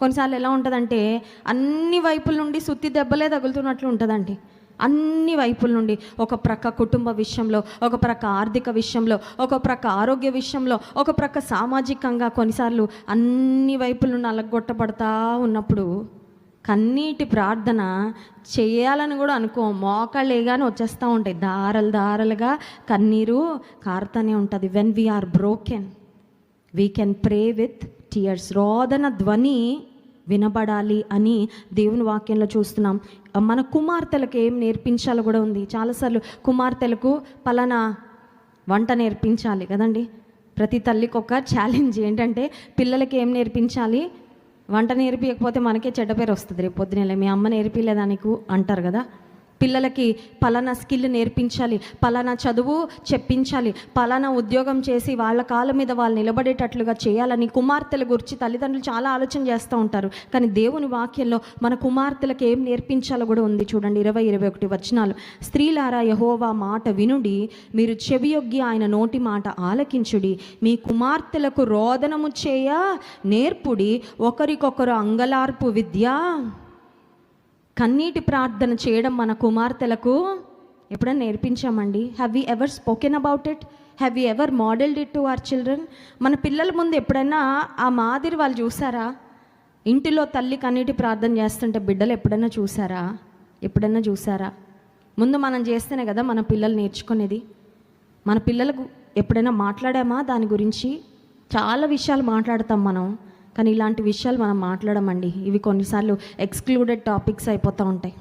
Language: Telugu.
కొన్నిసార్లు ఎలా ఉంటుందంటే అన్ని వైపుల నుండి సుత్తి దెబ్బలే తగులుతున్నట్లు ఉంటుందండి. అన్ని వైపుల నుండి ఒక ప్రక్క కుటుంబ విషయంలో ఒక ప్రక్క ఆర్థిక విషయంలో ఒక ప్రక్క ఆరోగ్య విషయంలో ఒక ప్రక్క సామాజికంగా కొన్నిసార్లు అన్ని వైపుల నుండి అలగొట్టబడతా ఉన్నప్పుడు కన్నీటి ప్రార్థన చేయాలని కూడా అనుకో మోకాళ్ళేగానే వచ్చేస్తూ ఉంటాయి. దారలు దారలుగా కన్నీరు కారుతూనే ఉంటుంది. When we are broken we can pray with tears రోదన ధ్వని వినబడాలి అని దేవుని వాక్యంలో చూస్తున్నాం. మన కుమార్తెలకు ఏం నేర్పించాలో కూడా ఉంది. చాలాసార్లు కుమార్తెలకు పలానా వంట నేర్పించాలి కదండి. ప్రతి తల్లికి ఒక ఛాలెంజ్ ఏంటంటే పిల్లలకి ఏం నేర్పించాలి? వంట నేర్పించకపోతే మనకే చెడ్డ పేరు వస్తుంది రేపు పొద్దున మీ అమ్మ నేర్పిలేదా అంటారు కదా. పిల్లలకి పలానా స్కిల్ నేర్పించాలి పలానా చదువు చెప్పించాలి పలానా ఉద్యోగం చేసి వాళ్ళ కాళ్ళ మీద వాళ్ళు నిలబడేటట్లుగా చేయాలని కుమార్తెల గురించి తల్లిదండ్రులు చాలా ఆలోచన చేస్తూ ఉంటారు. కానీ దేవుని వాక్యంలో మన కుమార్తెలకు ఏం నేర్పించాలో కూడా ఉంది చూడండి ఇరవై ఇరవై ఒకటి వచనాలు. స్త్రీలారా యహోవా మాట వినుడి మీరు చెవియొగ్గి ఆయన నోటి మాట ఆలకించుడి మీ కుమార్తెలకు రోదనము చేయ నేర్పుడి ఒకరికొకరు అంగలార్పు విద్య కన్నీటి ప్రార్థన చేయడం మన కుమార్తెలకు ఎప్పుడైనా నేర్పించామండి. Have you ever spoken about it have you ever modelled it to our children మన పిల్లల ముందు ఎప్పుడైనా ఆ మాదిరి వాళ్ళు చూసారా? ఇంటిలో తల్లి కన్నీటి ప్రార్థన చేస్తుంటే బిడ్డలు ఎప్పుడైనా చూసారా? ఎప్పుడైనా చూసారా? ముందు మనం చేస్తేనే కదా మన పిల్లలు నేర్చుకునేది. మన పిల్లలకు ఎప్పుడైనా మాట్లాడామా? దాని గురించి చాలా విషయాలు మాట్లాడతాం మనం. కానీ ఇలాంటి విషయాలు మనం మాట్లాడమండి. ఇవి కొన్నిసార్లు ఎక్స్క్లూడెడ్ టాపిక్స్ అయిపోతూ ఉంటాయి.